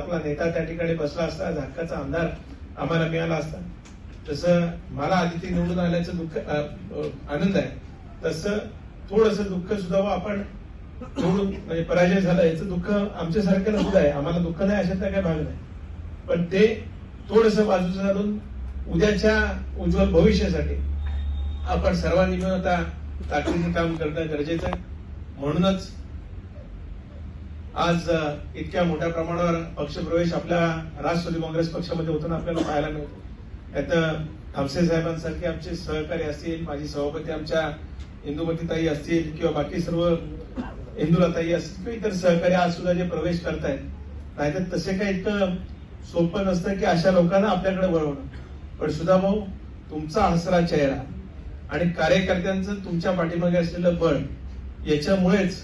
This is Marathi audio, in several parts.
आपला नेता त्या ठिकाणी बसला असता झाकाचा आमदार आम्हाला मिळाला असता. तसं मला आदिती निवडून आल्याचं दुःख आनंद आहे. तसं थोडस दुःख सुद्धा आपण निवडून म्हणजे पराजय झाला याचं दुःख आमच्यासारखं सुद्धा आहे. आम्हाला दुःख नाही अशातला काही भाग नाही. पण ते थोडस बाजूचं घालून उद्याच्या उज्ज्वल भविष्यासाठी आपण सर्वांनी मिळून आता ताकदीचं काम करणं गरजेचं आहे. म्हणूनच आज इतक्या मोठ्या प्रमाणावर पक्षप्रवेश आपल्या राष्ट्रवादी काँग्रेस पक्षामध्ये होताना आपल्याला पाहायला मिळतो. त्यात थापसे साहेबांसारखे आमचे सहकारी असतील माझी सभापती आमच्या इंदुमतीताई असतील किंवा बाकी सर्व इंदुराताई असतील किंवा इतर सहकारी आज सुद्धा जे प्रवेश करतायत नाहीतर तसे काही इतकं सोपं नसतं की अशा लोकांना आपल्याकडे वळवणं. पण सुद्धा भाऊ तुमचा हसरा चेहरा आणि कार्यकर्त्यांचं तुमच्या पाठीमागे असलेलं बळ याच्यामुळेच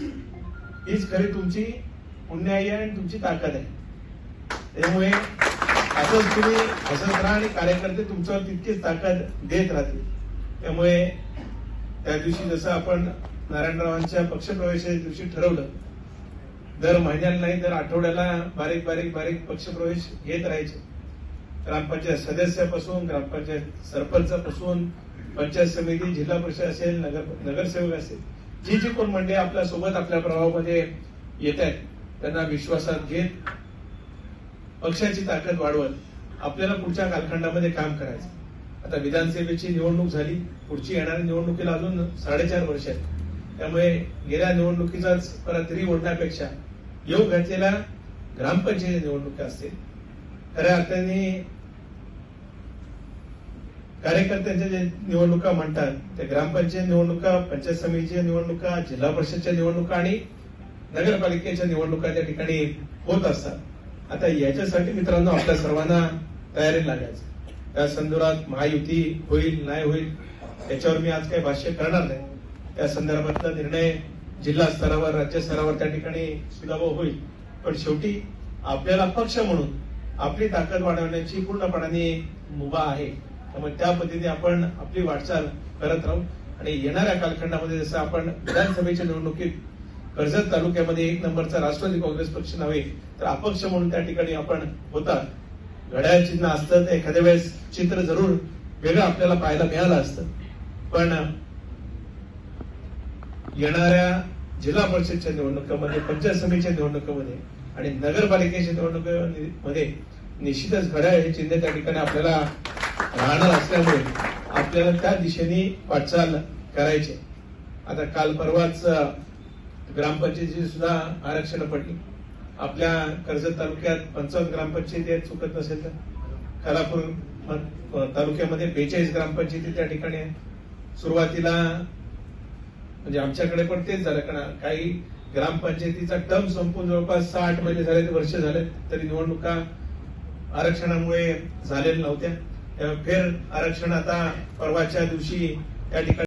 हीच खरी तुमची पुण्याई आहे आणि तुमची ताकद आहे. त्यामुळे असंच तुम्ही हसत राहा आणि कार्यकर्ते तुमच्यावर तितकीच ताकद देत राहतील. त्यामुळे त्या दिवशी जसं आपण नारायणरावांच्या पक्षप्रवेशाच्या दिवशी ठरवलं दर महिन्याला नाही तर आठवड्याला बारीक बारीक बारीक पक्षप्रवेश घेत राहायचे. ग्रामपंचायत सदस्यापासून ग्रामपंचायत सरपंचापासून पंचायत समिती जिल्हा परिषद असेल नगर नगरसेवक असेल जी जी कोण मंडळी आपल्यासोबत आपल्या प्रभावामध्ये येत आहेत त्यांना विश्वासात घेत पक्षाची ताकद वाढवत आपल्याला पुढच्या कालखंडामध्ये काम करायचं. आता विधानसभेची निवडणूक झाली पुढची येणाऱ्या निवडणुकीला अजून साडेचार वर्ष आहेत. त्यामुळे गेल्या निवडणुकीचाच परत री ओढण्यापेक्षा येऊ घातलेल्या ग्रामपंचायत निवडणुका असतील. खऱ्या अर्थाने कार्यकर्त्यांच्या जे निवडणुका म्हणतात त्या ग्रामपंचायत निवडणुका पंचायत समितीच्या निवडणुका जिल्हा परिषदच्या निवडणुका आणि नगरपालिकेच्या निवडणुका त्या ठिकाणी होत असतात आता याच्यासाठी मित्रांनो आपल्या सर्वांना तयारी लागायचं. त्या संदर्भात महायुती होईल नाही होईल याच्यावर मी आज काही भाष्य करणार नाही. त्या संदर्भातला निर्णय जिल्हा स्तरावर राज्य स्तरावर त्या ठिकाणी सुलभ होईल. पण शेवटी आपल्याला पक्ष म्हणून आपली ताकद वाढवण्याची पूर्णपणाने मुभा आहे. त्यामुळे त्या पद्धतीने आपण आपली वाटचाल करत राहू. आणि येणाऱ्या कालखंडामध्ये जसं आपण विधानसभेच्या निवडणुकीत कर्जत तालुक्यामध्ये एक नंबरचा राष्ट्रवादी काँग्रेस पक्ष नव्हे तर अपक्ष म्हणून त्या ठिकाणी आपण होता घड्याळ चिन्ह असतं तर एखाद्या वेळेस चित्र जरूर वेगळं आपल्याला पाहायला मिळालं असतं. पण येणाऱ्या जिल्हा परिषदच्या निवडणुकामध्ये पंचायत समितीच्या निवडणुकामध्ये आणि नगरपालिकेच्या निवडणुकामध्ये निश्चितच घड्याळ हे चिन्ह त्या ठिकाणी आपल्याला राहणार असल्यामुळे आपल्याला त्या दिशेने वाटचाल करायची आता काल परवाच ग्रामपंचायतीची सुद्धा आरक्षण पडली. आपल्या कर्जत तालुक्यात पंचावन्न ग्रामपंचायती आहेत चुकत नसेल तर. खालापूर तालुक्यामध्ये बेचाळीस ग्रामपंचायती त्या ठिकाणी आहे सुरुवातीला म्हणजे आमच्याकडे पण तेच झालं कारण काही ग्रामपंचायतीचा टर्म संपून जवळपास सहा आठ महिने झाले वर्ष झाले तरी निवडणुका आरक्षणामुळे झालेल्या नव्हत्या. त्यामुळे फेर आरक्षण आता परवाच्या दिवशी त्या ठिकाणी